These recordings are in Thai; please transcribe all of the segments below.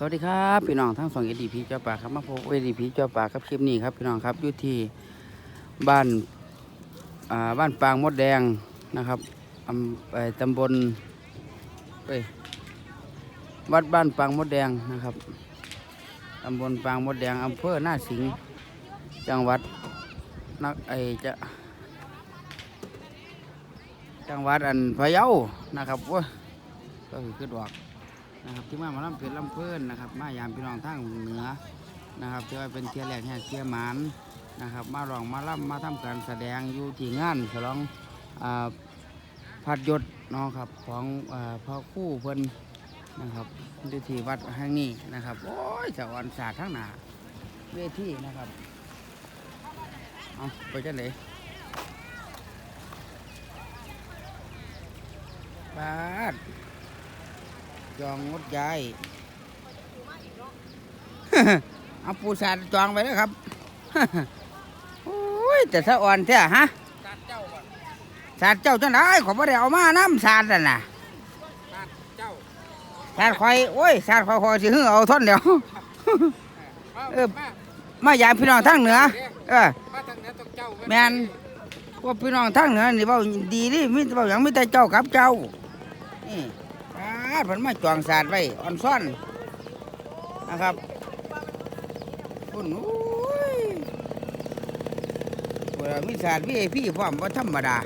สวัสดีครับพี่น้องทั้งสองเอดีพีเจ้าป่าครับมาพบเอดีพีเจ้าป่าครับคลิปนี้ครับพี่น้องครับอยู่ที่บ้านอ่าบ้านปางมดแดงนะครับอำเอ่อตำบลเอ้ยวัดบ้านปางมดแดงนะครับตำบลปางมดแดงอำเภอหน้าสิงห์จังหวัดนักไอจะจังหวัดอันพะเยานะครับโอ้ก็คือขึ้นดอก นะครับที่มาหมาลำเพชรลำเพื่อนนะครับมายามพี่น้องทางเหนือนะครับที่ว่าเป็นเทียแรกแห่เทียหมานนะครับ มาลองมาล่ำมาทำการแสดงอยู่ที่งานฉลองอาพัดยศเนาะครับของอพระคู่เพิ่นนะครับอยู่ที่วัดแห่งนี้นะครับโอ้ยสวรรค์ศาสตร์ทั้งหนาเวทีนะครับเอาไปจังไหนบาด จองงดย้ายเอาปูสาดจองไปแล้วครับโอ้ยแต่สะอ่อนแท้ฮะสาดเจ้าจังได้ขอบ่ได้เอามาน้ำสาดน่ะนะสาดคอยโอ้ยสาดคอยคอยสิหึ่งเอาท่อนเดียวเออมายามพี่น้องทางเหนือ เออแมนพวกพี่น้องทางเหนือนี่เว้าดีดิมีแต่เว้าหยังมีแต่เจ้ากับเจ้านี่ปา ดเพิ่นมาจองศาสตร์ไว้อ่อนซ่อนนะครับคุณโอ้ยเวลามีศาสตร์มีพี่พร้อมว่าธรรมดา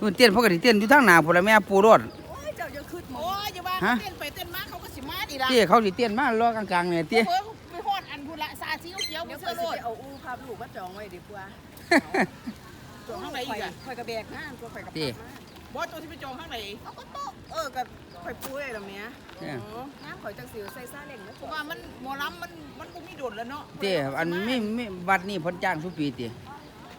นู่นเต้นเพราะกติเต้นอยู่ทางหน้าพุ่นละแม่ปูรถโอ้ยเจ้าจะขึ้นหมโอ้ดยอย่าว่าฮะเต้นไปเต้นมาเขาก็สิมาดีละเตี้ยเขาสิเต้นมาล้อกลางๆเนี่ยเตี้ยเพิ่งไปฮอดอันพุละซาซิวเขียวเดี๋ยวเสื้เพิ่อนโลสิดไปเอาอู้ภาพลูกมาจองไว้ดีกว่าจองข้างไหนอีกอะข่อยกระแบกงานตัวข่อยกระเตี้ย บอสตัวที่ไปจองข้างไหนเอาก็โต๊ะเออกับข่อยปูได้ลำเนี้ยเนี่ยน้ำข่อยจังสิวใส่ซาเล้งนะเพราะว่ามันหมอลำมันมันก็มีโดดแล้วเนาะเตี้ยอันมีมีบัดนี้เพิ่นจ้างทุกปีเตี้ย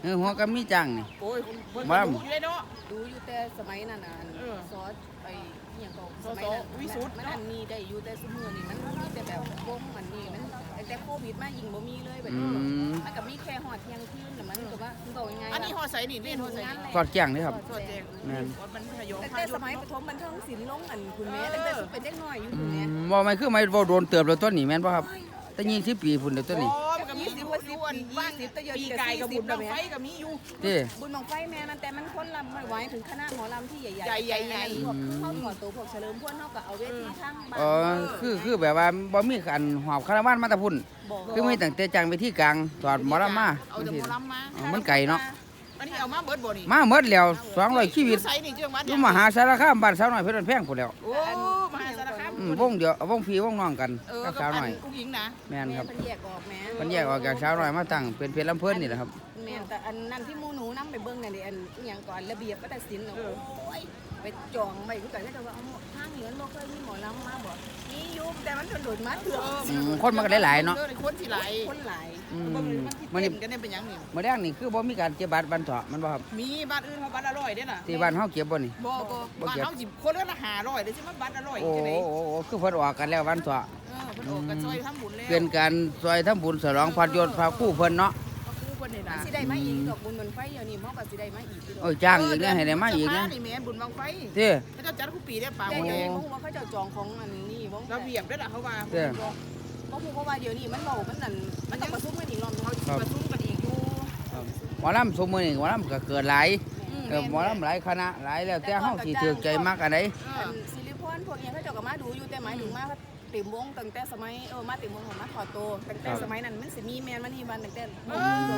เออหัวก็มีจ้างนี่โอ้ยคนเพิ่นว่าก็รู้อยู่เลยเนาะดูอยู่แต่สมัยนั้นน่ะเออซอสไปอหย่างก็ซอสสมัยนั้นวิสุทธิ์มันอันนี้ได้อยู่แต่สมือนี่มันมีแต่แบบวงมันนี่มันตั้งแต่โค วิดมายิงบ่มีเลยแบบอืนี้ม มันก็มีแค่หอดเที่ยงคืนน่ะมันก็ว่ามันก็ยังไงอันนี้ฮอใส่นี่เล่นฮอใส่นี่กอดแจ้งเลยครับทอดแจงแม่น วัดมันพยองตั้งพาแต่ยุสมัยปฐมบันเทิงศิลป์ลงอันคุณแม่ตั้งแต่สุเป็นเด็กน้อยอยู่คุณแม่บ่ไม่คือไม่บ่โดนเติบแล้วต้นนี้แม่นบ่ครับ แต่ยี่สิบปีพุ่นเดี๋ยวต้นนี้โอ้ มันก็มีอยู่อยู่อันบ้านปีไก่กับบุญบังไฟก็มีอยู่เต้บุญบังไฟแม่นั่นแต่มันคนลำไม่ไหวถึงคณะหมอลำที่ใหญ่ๆใหญ่ๆใหญ่พวกเข้าหมอตัวพวกเฉลิมพวกเขาก็เอาเวทีทั้งบ้านอ๋อคือคือแบบว่าบ่มีอันหอบคาราวานมาแตะพุ่นบอกคือมีตั้งแต่จังไปที่กลางถอดหมอลำมาเอาแต่หมอลำมาอ๋อมันไก่เนาะอันนี้เอามาเบิดบ่นี่มาหมดแล้ว200ชีวิตใส่นี่เจืองวัดอยู่มหาสารคามบ้านสาวน้อยเพชรบ้านแพงพุ่นแล้วโอ้มหาสารคาม อืมวงเดียววงพี่วงน้องกันเออกับกับสาวอัน้อยนอุ้งอิงนะแม่นแม่ครับเพิ่นแยกออกแม่เพิ่นแยกออกจากสาวน้อยมาตั้งเป็นเพชรลำเพิ่นนี่แหละครับแม่แต่อันนั้นที่หมูหนูนํไปเบิ่งนั่นนี่อันอหย่างก่อนระเบียบวัฒนศิลป์น่ะโอ้ยไปจองไว้คือกันก็จะว่าเอาทาง นี้มันบ่เคยมีหมอลำมาบ่มีอยู่แต่มันโดดมาเถื่ออืมคนมันก็หลายๆเนาะออคนสิหลายคนหลายอืมมัมันนนี่นี่กันเนี่ยเป็นหยังนี่มื้อแรกนี่คือบ่มีการเก็บบัตรบันเถาะมันบ่ครับมีบ้านอื่นเขาบ้านอร่อยเด้อน่ะที่บ้านเฮาเก็บบ่นี่ บ่บ่บ้านเฮาสิคนละห้าร้อยเด้อสิมันบ้านอร่อยโอ้จังได๋โหคือเพิ่นออกกันแล้ววันเถาะเออเพิ่นออกกันซอยทำบุญแล้วเป็นการซอยทำบุญฉลองพัดยศพระคู่เพิ่นเนาะเอาคู่เพิ่นนี่นะสิได้มาอีกดอกบุญบันไฟเดี๋ยวนี้หมอก็สิได้มาอีกโอ้ยจ้างอีกนะให้ได้มาอีกนะนี่แม่บุญบังไฟเด้เขาเจ้าจัดคู่ปีได้ป่าแต่โมเดี๋ยวแดงนี้บ่ฮู้ว่าเขาเจ้าจองของอันนี้บ่ระเบียบเด้ล่ะเขาว่าเด้อบ่ฮู้เพราะว่าเดี๋ยวนี้มันเว้ามันนั่นมันต้องประชุมกันอีกรอบนึงเขาประชุมกันอีกอยู่หมอลำสมมือนี่หมอลำก็เกิดหลายเออหมอลำหลายคณะหลายแล้วแต่เฮาสิถือใจมากอันใดเออัอนซิลิพอนพวกนี้เขาเจ้าก็มาดูอยู่แต่หมายถึงมา ติ่มวงตั้งแต่สมัยเออมาติ่มวงของมาถอดโตวตั้งแต่สมัยนั้นมันสิมีแมนมันนี่วันตั้งแต่เอ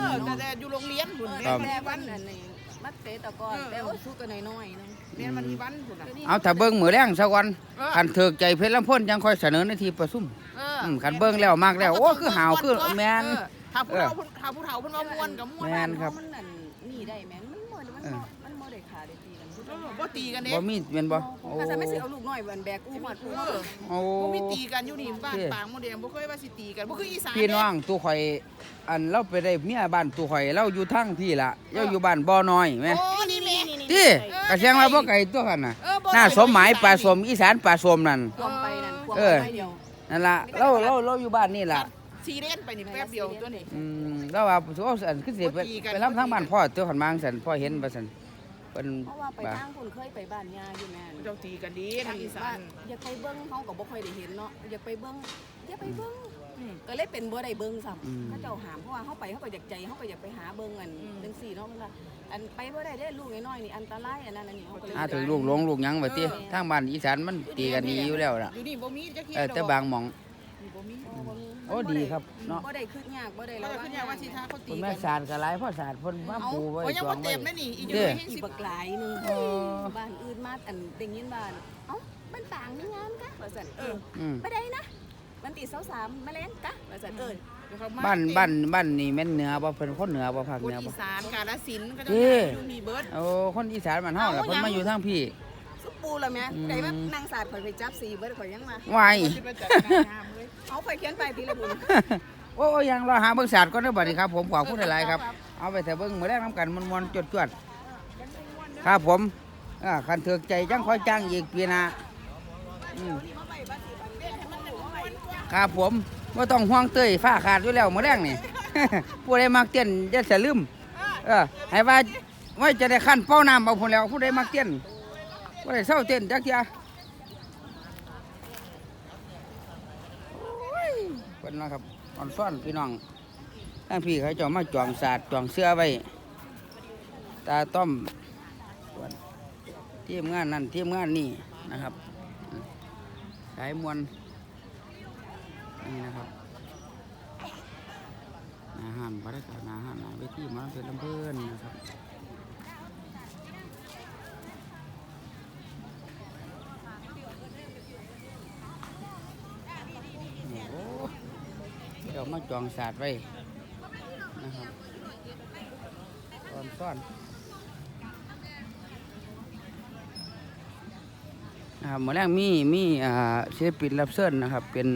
อแต่แต่อยู่โรงเรียนบุญเอแม่อมันแต่มีวัวันนนั้นนี่มัดเตะตะกอนแต่โอ้สู้กันน้อยๆนึงแม่มันมีวันบุญน่ะ เอาถ้าเบิ่งมื้อแรงสักวันเออคันถือใจเพชรลำเพิ่นจังค่อยเสนอในที่ประชุมเอออืมคันเบิ่งแล้วมากแล้ว โอ้คือหาวคือแม่นเออถ้าผู้เฒ่าถ้าผู้เฒ่าเพิ่นว่าม่วนก็ม่วน แม่นครับมันนั่นนี่ได้แม่นมันบ่มันบ่มันบ่ได้ขาได้ตีกัน เออบ่ตีกันเด้บ่มีแม่นบ่โอ้ถ้าไม่สิเอาลูกน้อยวันแบกอู้หอดอู้เออโอ้บ่มีตีกันอยู่นี่บ้านปางโมเดลบ่เคยว่าสิตีกันบ่คืออีสานพี่น้องตู้ข่อยอันเราไปได้เมียบ้านตู้ข่อยเราอยู่ทั้งพี่ล่ะเราอยู่บ้านบ่อน้อยแม่โอ้นี่แม่ติกระเสียงว่าบ่ไกลตัวกันน่ะเออบ่หน้าสมหมายปลาสมอีสานปลาสมนั่นควมไปนั่นควมเออไปเดียวนั่นล่ะเราเราเราอยู่บ้านนี่ล่ะสีเล่นไปนี่แป๊บเดียวตัวนี้อืมแล้วว่าโอ้สันคือสิไปบ่ตีกันไปรับทางบ้านพ่อตัวขันมางสันพ่อเห็นบ่สัน เเป็นเพราะว่าไปบ่าทางคนเคยไปบ้านยาอยู่แม่นเจ้าตีกันดีทางอีสานอยากไปเบิ้งเขาก็บ่ค่อยได้เห็นเนาะอยากไปเบิ้งอยากไปเบิ้งอืมก็เลยเป็นบ่ได้เบิ้งซ้อืมำเขาเจ้าหามเพราะว่าเขาไปเขาก็อยากใจเขาก็อยากไปหาเบิ้งอันอืมจังซี่เนาะมันว่าอันไปบ่ได้เด้อลูกน้อยๆนี่อันตรายอันนั้นอันนี้เขาก็เลยอาถึงลูกหลงลูกหยังว่าติทางบ้านอีสานมันตีกันดีอยู่แล้วล่ะอยู่นี่บ่มีจักเทียเออแต่บางหม่องนี่บ่มีโอ้บ่มี โอ้ดีครับเนาะบ่ได้คืดยากบ่ได้เราระวัขึ้งนยาว่าสิทาเขาตีคุณกัแม่นสาดก็หลายเพราะสาดเพิ่นมาปูไว้โอ้ยังจอบ่งไว้เต็มนะนี่อีกเด้เดี๋ยวให้อีสิบบักหลายหนึงโอ้บ้านอื่นมาอันได้ยินบ้านเอ้ามันต่างนี่งามกะว่าซั่นเอออืมไปได้นะมันตี23แมลงกะว่าซั่นเออเดี๋ยวเขามาบ้านบ้านบ้านนี่แม่นเหนือบ่เพิ่นคนเหนือบ่ภาคคเหนนืออีบ่สานกาฬสินธุ์ก็จะเด้อยู่นี่เบิดโอ้คนอีสานบ้านเฮาล่ะเพิ่นมาอยู่ทางพี่สุปูแล้วแม่อืมได้ว่านางสาดข่อยไปจับสีเบิดข่อยยังมาวาย คิดว่าจะงามเลยเอาข่อยเขียนไปทีละบุญโอ้ยังรอหาเบิ่งศาสตร์ก่อนเด้อบัดนี้ครับ ผมขอบคุณหลายๆครับ เอาไปแต่เบิ่งมื้อแรกนํกันมวนๆจวดๆครับผมอ่าคันเถือกใจจังค่อยจ้างอีกปีหน้าอืมครับผมบ่ต้องห่วงเต้ยฟ้าขาดอยู่แล้วมื้อแรกนี่ ผู้ใดมักเต้นอย่าสะลืมเออให้ว่าไว้จะได้ขั้นเป้าน้ำเอาพุ่นแล้วผู้ใดมักเต้นบ่ได้เศร้าเต้นจักเที่ยโอ้ยเพิ่ นะครับอ่อนซ่อนพี่น้องทางพี่เขาจ้ามาจองศาสตร์จองเสื้อไว้ตาต้อมส่วนทีมงานนั่นทีมงานนี่นะครับสายมวลนี่นะครับนาหันบรรยากาศหนาหันหนาเวทีมาเป็นลำเพื่อนนะครับโอ้โหเดี๋ยว มาจองศาสตร์ไว้นะครับตอนซ่อนนะครับหมอแรกมีมีอ่าศิลปินรับเชิญนนะครับ เป็น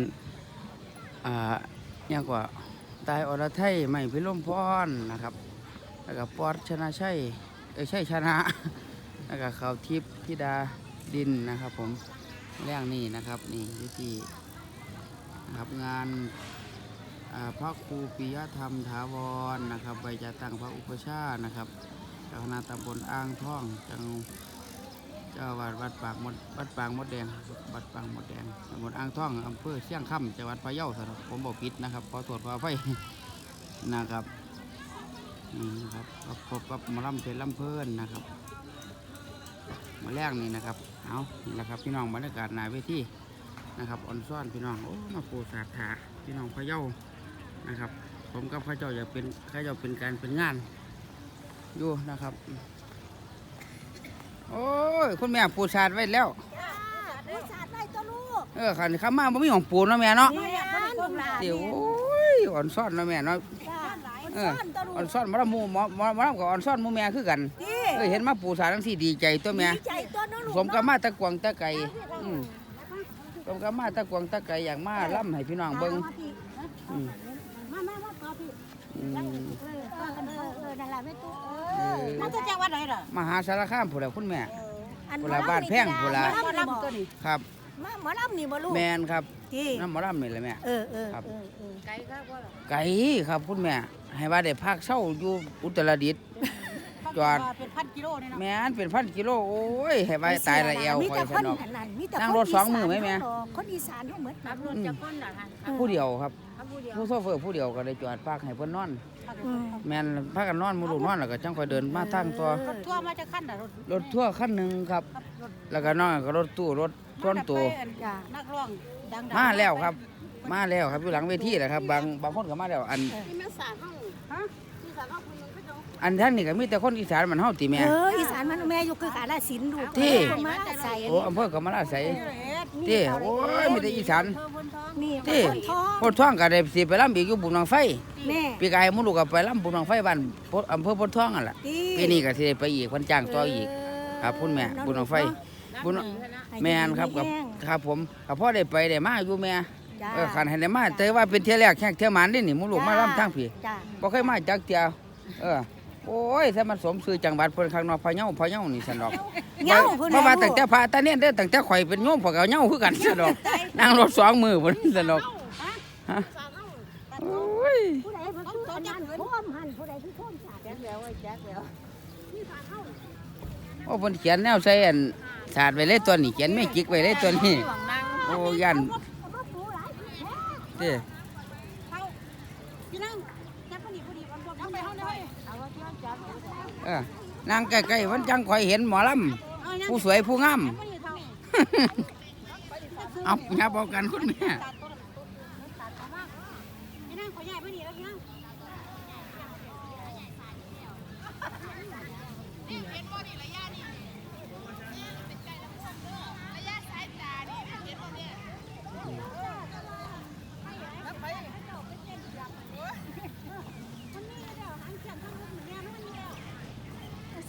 อ่าเนี่ยกว่าตายอรไทยไม่พิรมพรนะครับแล้วก็ปอดชนะชัยเอ้ยใช่ชนะแล้วก็เขาวทิพย์ธิดาดินนะครับ ผมแรกนี่นะครับนี่วิธีนะครับงาน พระครูปิยธรรมถาวรนะครับไปจะตั้งพระอุปชานะครับเจ้าคณะตำบลอ่างท่องจังเจ้าวาดวัดปากมดวัดปางมดแดงวัดปางมดแดงตำบลอ่างท่องอำเภอเชียงคำจังหวัดพะเยาสำหรับผมบอกผิดนะครับขอตรวจขอไฟนะครับนี่นะครับพบกับมาล่ำเพลินลำเพลินนะครับมาแรกนี่นะครับเอานี่แหละครับพี่น้องบรรยากาศหนาเวทีนะครับอ่อนซ่อนพี่น้องโอ้มาปูสาธาพี่น้องพะเยา นะครับ ผมกับข้าเจ้าอยากเป็นข้าเจ้าเป็นการเป็นงานอยู่นะครับ โอ้ยคุณแม่ปูสาดไว้แล้ว บริษัทได้ตัวลูกเออขันข้ามาบ่มีของปูนเนาะแม่เนาะนี่อะพวกหลานเดี๋ยวโอ้ยอ่อนซ่อนเนาะแม่เนาะเอออ่อนซ่อนมาละหมูหมอหมอหมอลำกับอ่อนซ่อนหมูแม่คือกันที่เออเห็นมาปูสาดทั้งสี่ดีใจตัวแม่ใจตัวน้องลูกสมกับมาตะกวางตะไก่อืมสมกับมาตะกวางตะไก่อย่างมาล่ำให้พี่น้องเบิ่งอืม มเออเออเออเออนั่นแหละไม่ตู้เออมันจะจังหวัดไหนเหรอมหาสารคามผู้ใดคุณแม่อัโบราณบ้านแพงโบราณหมอลำตัวนี้ครับมาหมอลำนี่บ่ลูกแมนครับที่น้ำหมอลำนี่แหละแม่เออเออครับเออเออไกลครับว่าไก่ครับคุณแม่ให้ว่าได้พักเช่าอยู่อุตรดิตถ์จอดเป็นพันกิโลนี่เนาะแม่นเป็นพันกิโลโอ้ยให้ว่าตายละเอวมีคอแต่ยคสนนอกอันนั้นมีแต่นั่งคนรถสองมื้อไหมแม่คนอีสานเขาเหมือนกันอืมอผู้เดียวครับ ผู้เดียวผู้โซเฟอร์ผู้เดียวก็ได้จอดพักให้เพิ่นนอนอืมแม่นพากันนอนหมู่ลูกนอนแล้วก็จังค่อยเดินมาทางตัวรถทั่วร์มาจะขั้นน่ะรถรถทั่วร์คันหนึงครับครับรถแล้วก็นอกก็รถตู้รถส่วนตัวจ้ะนักร้องดังๆมาแล้วครับ มาแล้วครับอยู่หลังเวทีแหละครับ บางบางคนก็มาแล้วอันที่แม่สาห้องฮะที่สาห้องคุณนึงก็จะ อันท่านนี่ก็มีแต่คนอีสานมันเฮาติแม่ เอออีสานมันแม่อยู่คือกาฬสินธุ์ลูกที่ คนมาใส่โอ้อำเภอกำมะลาไสที่โอ้ยมีแต่อีสานนี่ที่คนท้องพดท่องก็ได้สิไปลำอีกอยู่บุญบังไฟ แม่ปีกายหมุลูกก็ไปลำบุญบังไฟบ้านพดอำเภอพดท่องนั่นล่ะที่ปีนี้ก็สิได้ไปอีกเพิ่นจ้างต่ออีก ครับคุณแม่บุญบังไฟ บุญแม่นครับกับครับผมกับพ่อได้ไปได้มาอยู่แม่จ้าเออคันให้ได้มาแต่ว่าเป็นเที่ยแรกแข่งเที่ยหมันนี่นี่หมุลูกมาลำทางพี่ จ้า บ่เคยมาจักเที่ยเออ โอ้ยถ้ามันสมชื่อจังหวัดเพิ่นข้างนอกพะเยาพะเยานี่ซั่นดอกเหงาเพิ่นเพราะว่าตั้งแต่พระตาเนี่ยเด้อตั้งแต่ข่อยเป็นโยมพวกเขาเหงาคือกันซั่นดอกนั่งรถสองมือพุ่นซั่นดอกฮะโอ้ยผู้ใดมันคืออันนั้นท่วมหันผู้ใดที่ท่วมสาดแจ๊กแล้วไอ้แจ๊กแล้วอ้เพิ่นเขียนแนวใส่อันสาดไว้เลยตัวนี้เขียนไม่จิกไว้เลยตัวนี้หวังนั่งโอ้ยันเด้ พี่นั่งจับพอดีพอดีวันพอดีเอาไปเอาเลยเอาว่าที่ว่าจับเออนางใกล้ๆมันจังคอยเห็นหมอลเอายังำผู้สวยผู้งามพอดีเท่าเอาอย่าบอกกันคุณแม่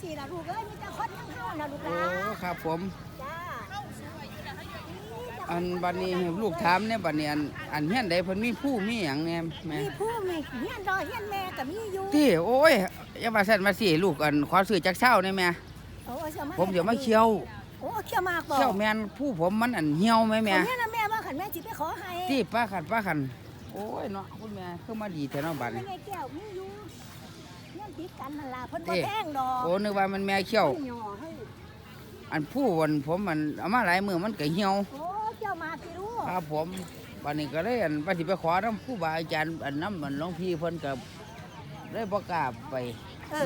พี่ นั่งขอใหญ่พอดีแล้วพี่นั่งสี่ละลูกเอ้ยมีแต่คนยังเข้านะลูกโอ้หลานครับผม จ้าอันบัดนี้ลูกถามเนี่ยบัดนี้อันอันเฮียนใดเพิ่นมีผู้มีหยังแหน่แม่มีผู้มีเฮียนดอยเฮียนแม่กับมีอยู่ที่โอ้ยอย่ามาสั่นมาสิลูกอันขอซื้อจักเช้าได้แม่โอ้เสี่ยวาผมเดี๋ยวมาเคี่ยวโอ้เขี้ยวมากบ่เคี่ยวแม่นผู้ผมมันอันเหี่ยวไหมแม่เนี่ยนะแม่ว่าขันแม่จิไปขอให้ที่ป้าขันป้าขันโอ้ยเนาะคุณแม่คือมาดีแต่เนาะบัดไม่นี้ไงแก้วมีอยู่เฮียน ติดกันนั่นล่ะเพิ่นบ่เอ๊ะแพงดอกโอ้นึกว่ามันแม่เคี่ยวเพิ่นหย่อให้อันผู้วันผมมันเอามาหลายมือมันก็เหี่ยวโอ้เขี้ยวมากสิลูกครับผมวันนี้ก็เลยอันว่าสิไปขอน้ำผู้บาอาจารย์อันน้ำมันหลวงพี่เพิ่นกับเลยบ่กล้าไป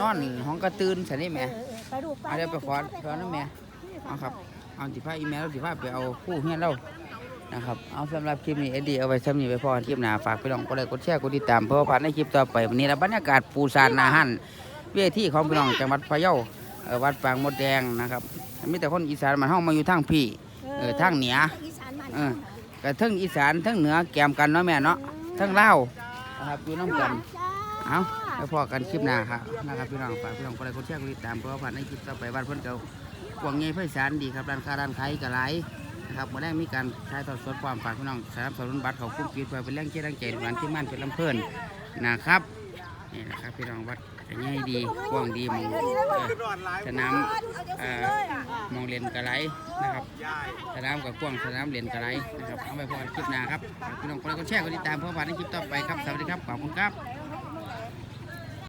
นอนห้องกระตื่นสันนี่แหม่ เออเออไปลูกไปเอาเดี๋ยวไปขอขอน้ำแม่ เอาครับ เอาสิพาอีเมลสิพาไปเอาผู้เฮียนเรา นะครับเอาสำหรับคลิปนี้เอ็ดดี้เอาไว้สำนี้ไปพอคลิปหน้าฝากไปลองกดไลค์กดแชร์กดติดตามเพื่อผ่านในคลิปต่อไปวันนี้เราบรรยากาศปูซานนาหันเวทีของพี่น้องจังหวัดพะเยาเอ่อวัดปางมดแดงนะครับมีแต่คนอีสานมันเฮามาอยู่ทางพี่เออทางเหนืออีสานบ้านเออกระทั้งอีสานทั้งเหนือแกมกันเนาะแม่เนาะทั้งลาวนะครับอยู่น้ำกันจ้าเอาแล้วพอกันคลิปหน้าครับนะครับพี่น้องฝากพี่น้องกดไลค์กดแชร์กดติดตามเพื่อผ่านในคลิปต่อไปบ้านเพิ่นเก่ากวางเงยไพศาลดีครับร้านค้าร้านขายก็หลาย นะครับมาได้มีการใช้ทอดสดความฝากพี่น้องสนับสนุนบัตรเขาคุ้มกินเพื่อเป็นแรงเชียร์แรงใจในวันที่มั่นเป็นลำเพลินนะครับนี่นะครับพี่น้องวัดง่ายดีกว้างดีมองสนามมองเลนกระไรนะครับสนามกับกว้างสนามเลนกระไรนะครับเอาไปพอคลิปหน้าครับพี่น้องกดไลค์กดแชร์กดติดตามเพื่อผ่านในคลิปต่อไปครับสวัสดีครับขอบคุณครับ